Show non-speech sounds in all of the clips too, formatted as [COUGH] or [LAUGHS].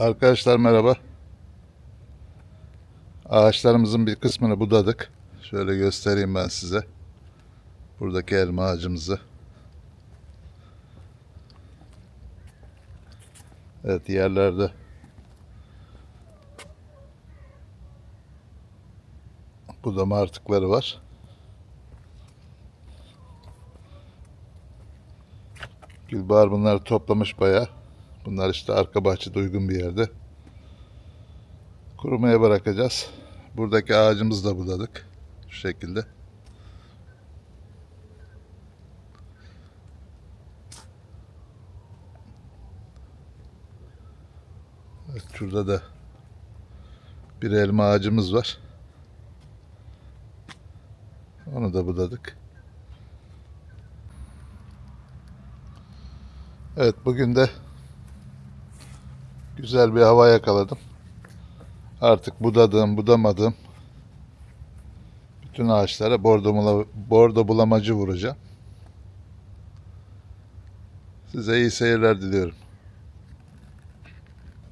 Arkadaşlar merhaba. Ağaçlarımızın bir kısmını budadık. Şöyle göstereyim ben size. Buradaki elma ağacımızı. Evet yerlerde budama artıkları var. Gülbahar bunları toplamış bayağı. Bunlar işte arka bahçede uygun bir yerde. Kurumaya bırakacağız. Buradaki ağacımızı da budadık. Şu şekilde. Evet, şurada da bir elma ağacımız var. Onu da budadık. Evet bugün de güzel bir hava yakaladım. Artık budadığım, budamadığım bütün ağaçlara bordo, bordo bulamacı vuracağım. Size iyi seyirler diliyorum.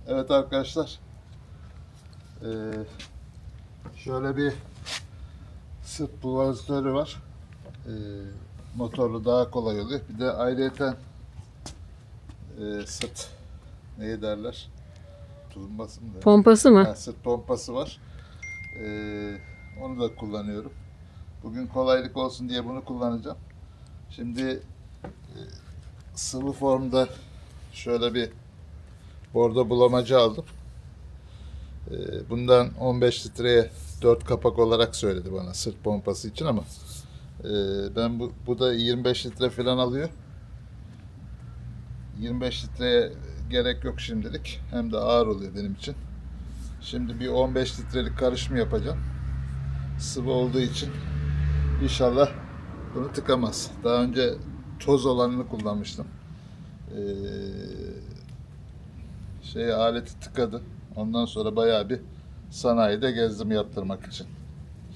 Evet arkadaşlar. Ee, şöyle bir sırt pulverizatörü var. Ee, motorlu daha kolay oluyor. Bir de ayrıyeten e, sırt neyi derler? Mı derler? Pompası mı? Ha, sırt pompası var. Ee, onu da kullanıyorum. Bugün kolaylık olsun diye bunu kullanacağım. Şimdi e, sıvı formda şöyle bir bordo bulamacı aldım. Ee, bundan 15 litreye 4 kapak olarak söyledi bana sırt pompası için ama e, ben bu, bu da 25 litre falan alıyor. 25 litreye gerek yok şimdilik. Hem de ağır oluyor benim için. Şimdi bir 15 litrelik karışım yapacağım. Sıvı olduğu için inşallah bunu tıkamaz. Daha önce toz olanını kullanmıştım. Ee, şey aleti tıkadı. Ondan sonra bayağı bir sanayide gezdim yaptırmak için.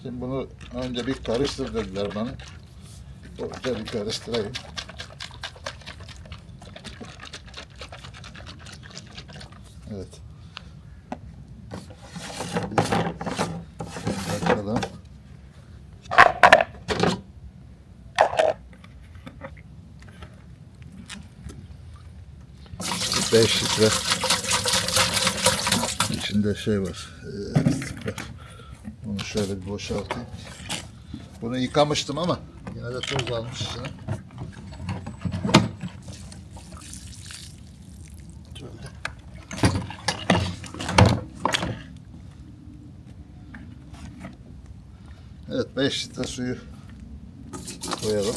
Şimdi bunu önce bir karıştır dediler bana. Önce bir karıştırayım. Evet. Bir Bakalım. Beş litre. İçinde şey var. e, var. Bunu şöyle bir boşaltayım. Bunu yıkamıştım ama yine de toz almış içine. 5 litre suyu koyalım.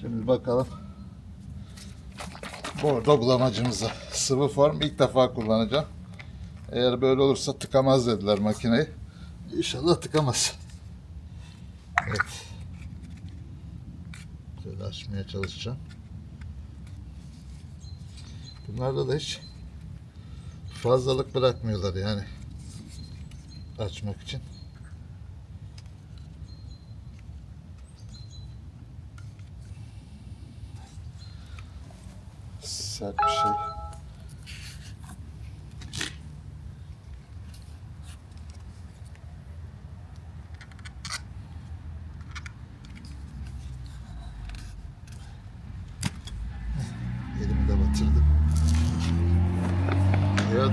Şimdi bakalım. Bordo bulamacımıza sıvı form ilk defa kullanacağım. Eğer böyle olursa tıkamaz dediler makineyi. İnşallah tıkamaz. Evet. Şöyle açmaya çalışacağım. Bunlarda da hiç fazlalık bırakmıyorlar yani açmak için. Sert bir şey.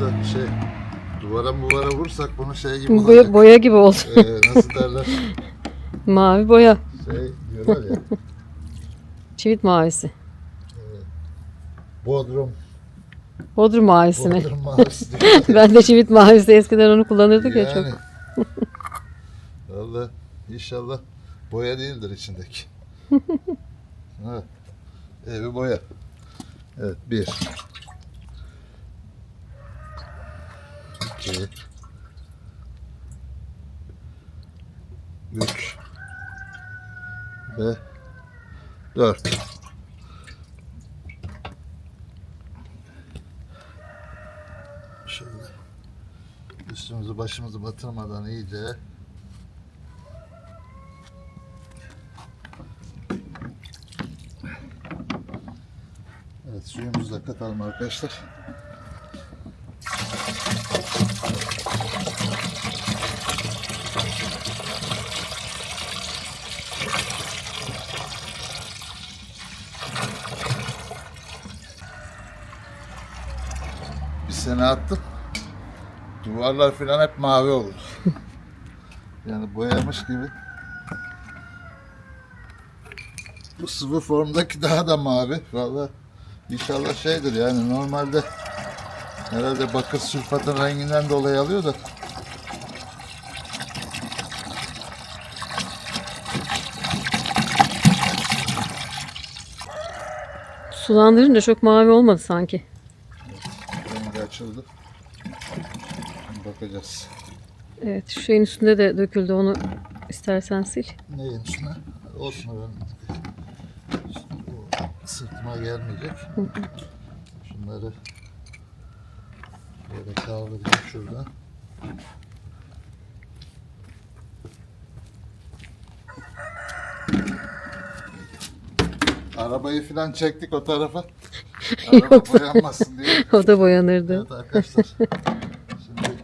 Da şey duvara muvara vursak bunu şey gibi Boya, olacak. boya gibi oldu. Ee, nasıl derler? [LAUGHS] Mavi boya. Şey diyorlar ya. [LAUGHS] Çivit mavisi. Bodrum. Bodrum mavisi mi? Bodrum mavisi [LAUGHS] ben de çivit mavisi eskiden onu kullanırdık ya çok. Yani. Valla inşallah boya değildir içindeki. evet. Evi boya. Evet bir. Evet. 3 ve 4 Şimdi üstümüzü başımızı batırmadan iyice Evet suyumuzu da katalım arkadaşlar. Sene attım. Duvarlar falan hep mavi oldu. [LAUGHS] yani boyamış gibi. Bu sıvı formdaki daha da mavi. Valla inşallah şeydir yani normalde herhalde bakır sülfatın renginden dolayı alıyor da Sulandırınca çok mavi olmadı sanki. Açıldı. Bakacağız. Evet şu şeyin üstünde de döküldü onu istersen sil. Neyin üstüne? Olsun ben. Sırtıma gelmeyecek. Şunları böyle kaldırayım şuradan. Arabayı falan çektik o tarafa. Araba [LAUGHS] Yoksa- boyanmasın diye. [LAUGHS] O da boyanırdı. Evet arkadaşlar. [LAUGHS] Şimdi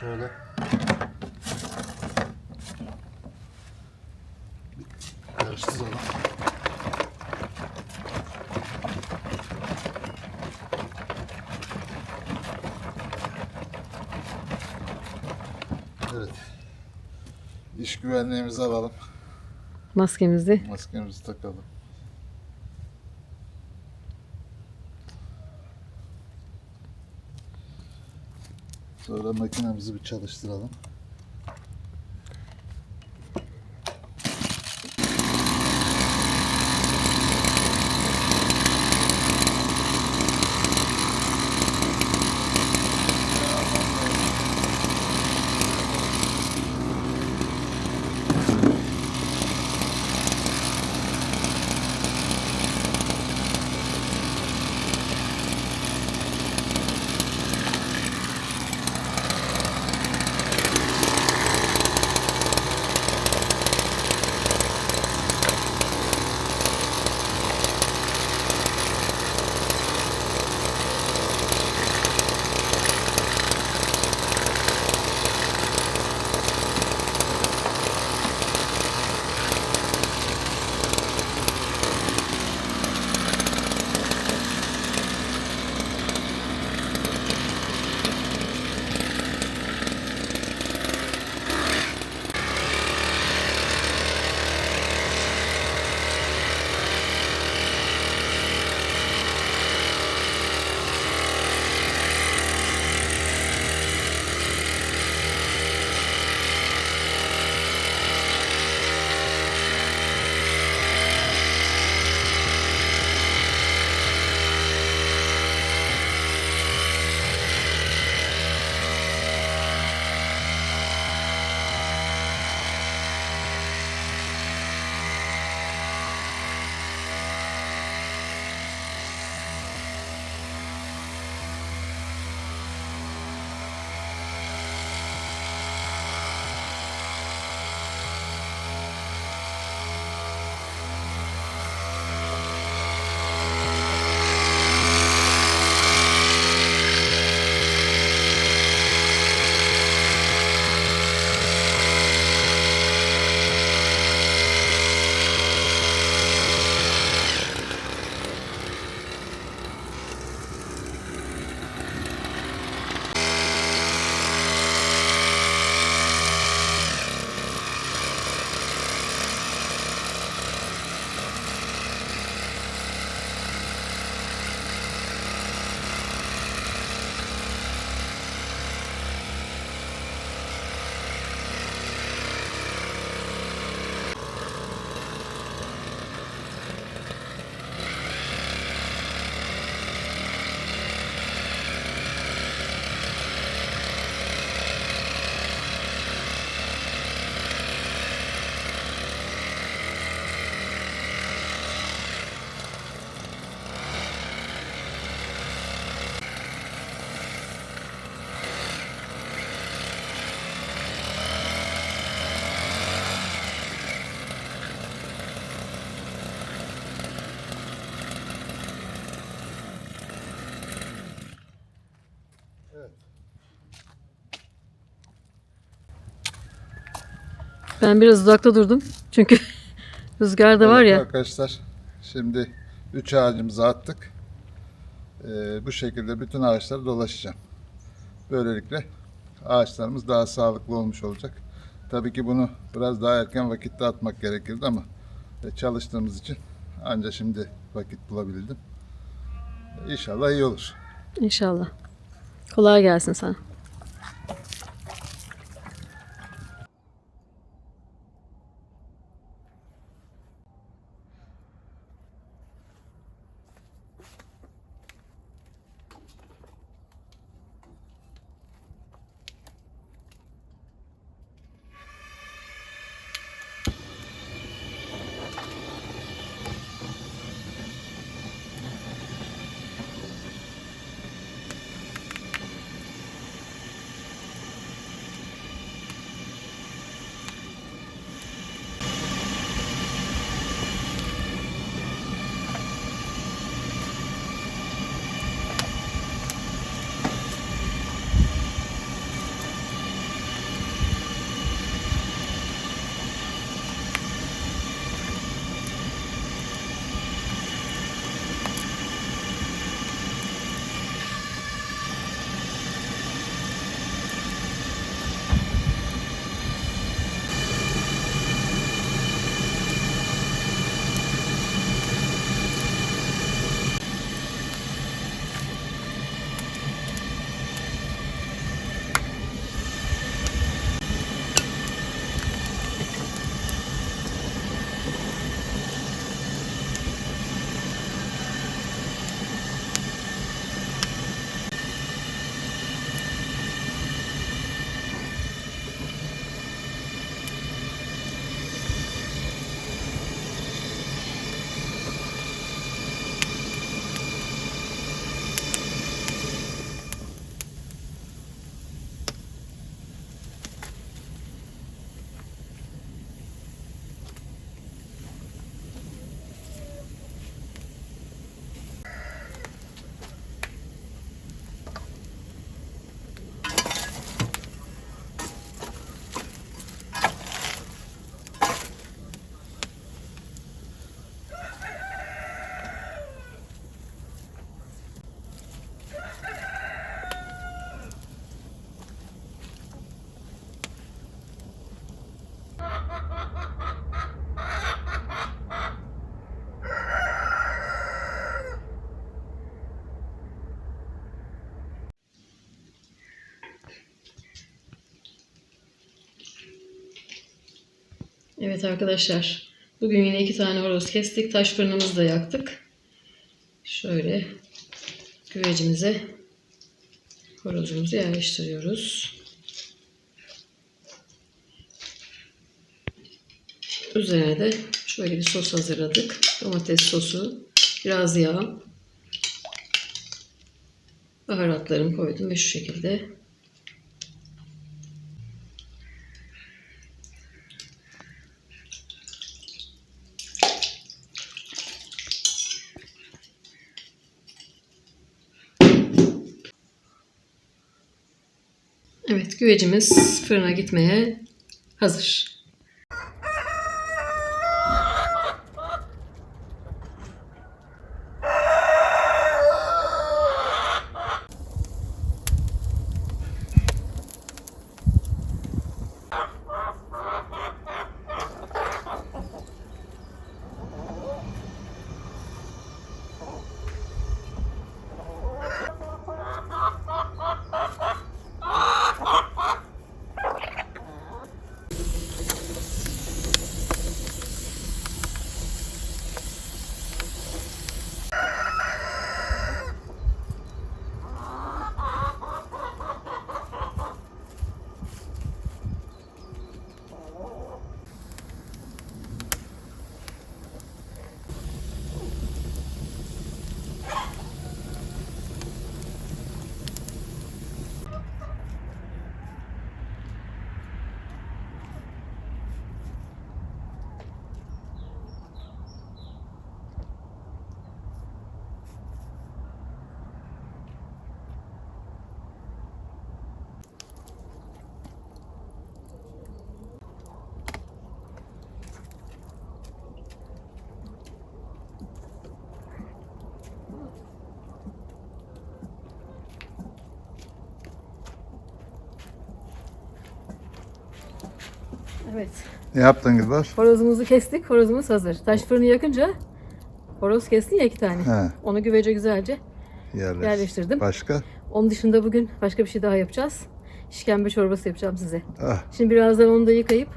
şöyle karıştıralım. Evet. İş güvenliğimizi alalım. Maskemizi. Maskemizi takalım. Sonra makinemizi bir çalıştıralım. Ben biraz uzakta durdum. Çünkü [LAUGHS] rüzgar da var Evet ya. Arkadaşlar şimdi 3 ağacımızı attık. Ee, bu şekilde bütün ağaçları dolaşacağım. Böylelikle ağaçlarımız daha sağlıklı olmuş olacak. Tabii ki bunu biraz daha erken vakitte atmak gerekirdi ama e, çalıştığımız için anca şimdi vakit bulabildim. İnşallah iyi olur. İnşallah. Kolay gelsin sana. Evet arkadaşlar. Bugün yine iki tane horoz kestik. Taş fırınımızı da yaktık. Şöyle güvecimize horozumuzu yerleştiriyoruz. Üzerine de şöyle bir sos hazırladık. Domates sosu, biraz yağ, baharatlarımı koydum ve şu şekilde Evet, güvecimiz fırına gitmeye hazır. Evet. Ne yaptın Gülbar? Horozumuzu kestik. Horozumuz hazır. Taş fırını yakınca horoz kestin ya iki tane. He, Onu güvece güzelce yerleş. yerleştirdim. Başka? Onun dışında bugün başka bir şey daha yapacağız. İşkembe çorbası yapacağım size. Ah, Şimdi birazdan onu da yıkayıp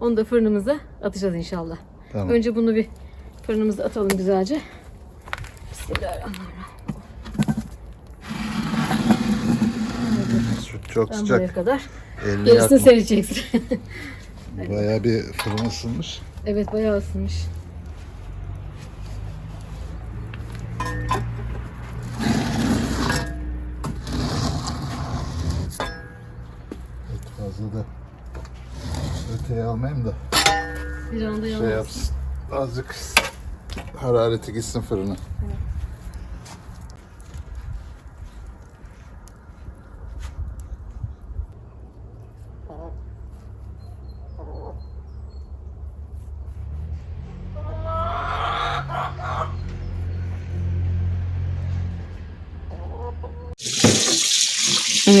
onu da fırınımıza atacağız inşallah. tamam. Önce bunu bir fırınımıza atalım güzelce. Bismillahirrahmanirrahim. Süt çok Ben sıcak. buraya kadar. Elini Gerisini yakma. seyredeceksin. [LAUGHS] Bayağı bir fırın ısınmış. evet bayağı ısınmış. Evet, fazla da öteye almayayım da Bir anda şey yapsın. Azıcık harareti gitsin fırına. Evet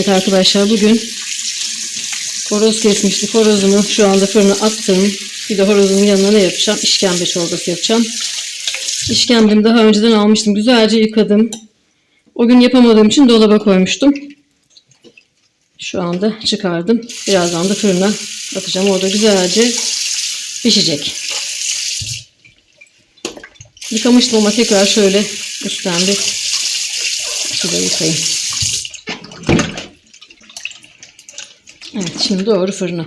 arkadaşlar bugün horoz kesmiştik. Horozumu şu anda fırına attım. Bir de horozun yanına ne yapacağım? İşkembe çorbası yapacağım. İşkembemi daha önceden almıştım. Güzelce yıkadım. O gün yapamadığım için dolaba koymuştum. Şu anda çıkardım. Birazdan da fırına atacağım. Orada güzelce pişecek. Yıkamıştım ama tekrar şöyle üstten bir suda yıkayayım. Evet şimdi doğru fırına.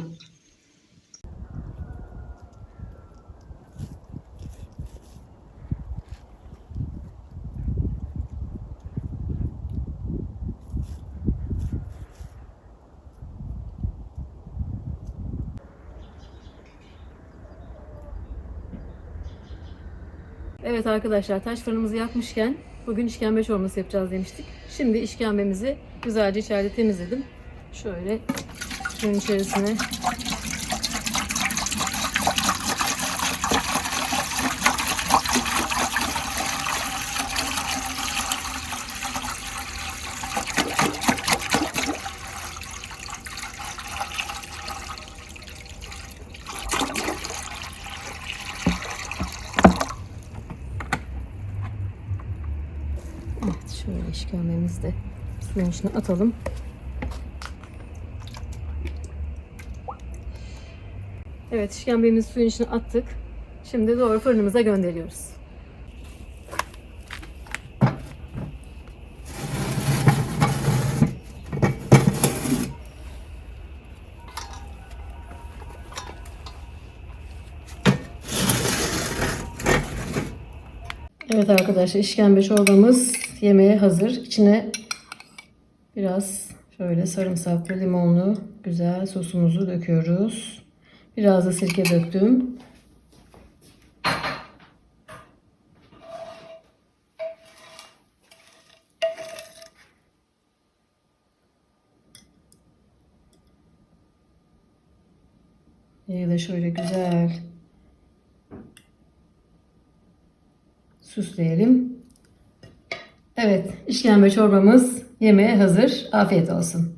Evet arkadaşlar taş fırınımızı yakmışken bugün işkembe çorbası yapacağız demiştik. Şimdi işkembemizi güzelce içeride temizledim. Şöyle suyun içerisine Evet şöyle işkembemizi de suyun içine atalım. Evet işkembemizi suyun içine attık. Şimdi doğru fırınımıza gönderiyoruz. Evet arkadaşlar işkembe çorbamız yemeğe hazır. İçine biraz şöyle sarımsaklı limonlu güzel sosumuzu döküyoruz. Biraz da sirke döktüm. İyi de şöyle güzel süsleyelim. Evet, işkembe çorbamız yemeğe hazır. Afiyet olsun.